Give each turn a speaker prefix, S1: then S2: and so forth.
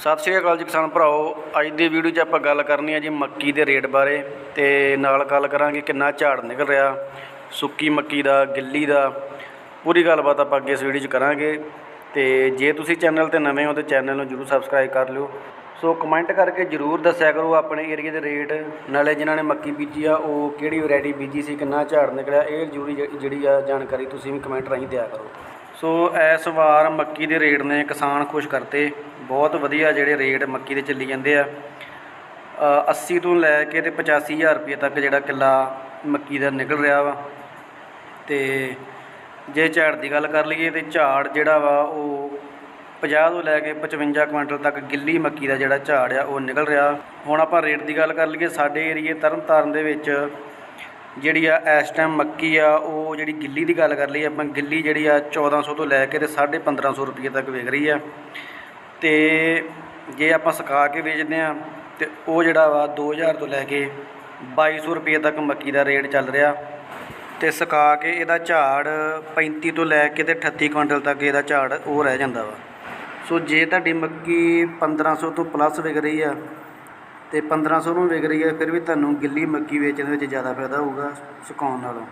S1: ਸਤਿ ਸ਼੍ਰੀ ਅਕਾਲ ਜੀ ਕਿਸਾਨ ਭਰਾਓ। ਅੱਜ ਦੀ ਵੀਡੀਓ 'ਚ ਆਪਾਂ ਗੱਲ ਕਰਨੀ ਹੈ ਜੀ ਮੱਕੀ ਦੇ ਰੇਟ ਬਾਰੇ ਤੇ ਨਾਲ ਗੱਲ ਕਰਾਂਗੇ ਕਿੰਨਾ ਝਾੜ ਨਿਕਲ ਰਿਹਾ, ਸੁੱਕੀ ਮੱਕੀ ਦਾ, ਗਿੱਲੀ ਦਾ। ਪੂਰੀ ਗੱਲਬਾਤ ਆਪਾਂ ਅੱਗੇ ਇਸ ਵੀਡੀਓ 'ਚ ਕਰਾਂਗੇ। ਤੇ ਜੇ ਤੁਸੀਂ ਚੈਨਲ ਤੇ ਨਵੇਂ ਹੋ ਤਾਂ ਚੈਨਲ ਨੂੰ ਜਰੂਰ ਸਬਸਕ੍ਰਾਈਬ ਕਰ ਲਿਓ। ਸੋ ਕਮੈਂਟ ਕਰਕੇ ਜਰੂਰ ਦੱਸਿਆ ਕਰੋ ਆਪਣੇ ਏਰੀਆ ਦੇ ਰੇਟ, ਨਾਲੇ ਜਿਨ੍ਹਾਂ ਨੇ ਮੱਕੀ ਬੀਜੀ ਆ, ਉਹ ਕਿਹੜੀ ਵੈਰਾਈਟੀ ਬੀਜੀ ਸੀ, ਕਿੰਨਾ ਝਾੜ ਨਿਕਲਿਆ, ਇਹ ਜ਼ਰੂਰੀ ਜਿਹੜੀ ਆ ਜਾਣਕਾਰੀ ਤੁਸੀਂ ਵੀ ਕਮੈਂਟ ਰਾਹੀਂ ਦਿਆ ਕਰੋ। ਸੋ ਇਸ ਵਾਰ ਮੱਕੀ ਦੇ ਰੇਟ ਨੇ ਕਿਸਾਨ ਖੁਸ਼ ਕਰਤੇ। ਬਹੁਤ ਵਧੀਆ ਜਿਹੜੇ ਰੇਟ ਮੱਕੀ ਦੇ ਚੱਲੀ ਜਾਂਦੇ ਆ। ਅ, 80 ਤੋਂ ਲੈ ਕੇ ਤੇ 85000 ਰੁਪਏ ਤੱਕ ਜਿਹੜਾ ਕਿੱਲਾ ਮੱਕੀ ਦਾ ਨਿਕਲ ਰਿਹਾ ਵਾ। ਤੇ ਜੇ ਝਾੜ ਦੀ ਗੱਲ ਕਰ ਲਈਏ ਤੇ ਝਾੜ ਜਿਹੜਾ ਵਾ ਉਹ 50 ਤੋਂ ਲੈ ਕੇ 55 ਕੁਇੰਟਲ ਤੱਕ ਗਿੱਲੀ ਮੱਕੀ ਦਾ ਜਿਹੜਾ ਝਾੜ ਆ ਉਹ ਨਿਕਲ ਰਿਹਾ। ਹੁਣ ਆਪਾਂ ਰੇਟ ਦੀ ਗੱਲ ਕਰ ਲਈਏ ਸਾਡੇ ਏਰੀਏ ਤਰਨਤਾਰਨ ਦੇ ਵਿੱਚ ਜਿਹੜੀ ਆ ਇਸ ਟਾਈਮ ਮੱਕੀ ਆ, ਉਹ ਜਿਹੜੀ ਗਿੱਲੀ ਦੀ ਗੱਲ ਕਰ ਲਈਏ, ਆਪਾਂ ਗਿੱਲੀ ਜਿਹੜੀ ਆ 1400 ਤੋਂ ਲੈ ਕੇ ਤੇ 1550 ਰੁਪਏ ਤੱਕ ਵਿਕ ਰਹੀ ਆ। ਤੇ ਜੇ ਆਪਾਂ ਸੁਕਾ ਕੇ ਵੇਚਦੇ ਆ ਤੇ ਉਹ ਜਿਹੜਾ ਵਾ 2000 ਤੋਂ ਲੈ ਕੇ 2200 ਰੁਪਏ ਤੱਕ ਮੱਕੀ ਦਾ ਰੇਟ ਚੱਲ ਰਿਹਾ। ਤੇ ਸੁਕਾ ਕੇ ਇਹਦਾ ਝਾੜ 35 ਤੋਂ ਲੈ ਕੇ ਤੇ 38 ਕੁਇੰਟਲ ਤੱਕ ਇਹਦਾ ਝਾੜ ਉਹ ਰਹਿ ਜਾਂਦਾ ਵਾ। ਸੋ ਜੇ ਤੁਹਾਡੀ ਮੱਕੀ 1500 ਤੋਂ ਪਲੱਸ ਵਿਕ ਰਹੀ ਆ ਅਤੇ ਪੰਦਰਾਂ ਸੌ ਨੂੰ ਵਿਕ ਰਹੀ ਹੈ, ਫਿਰ ਵੀ ਤੁਹਾਨੂੰ ਗਿੱਲੀ ਮੱਕੀ ਵੇਚਣ ਵਿੱਚ ਜ਼ਿਆਦਾ ਫਾਇਦਾ ਹੋਊਗਾ ਸੁਕਾਉਣ ਨਾਲੋਂ।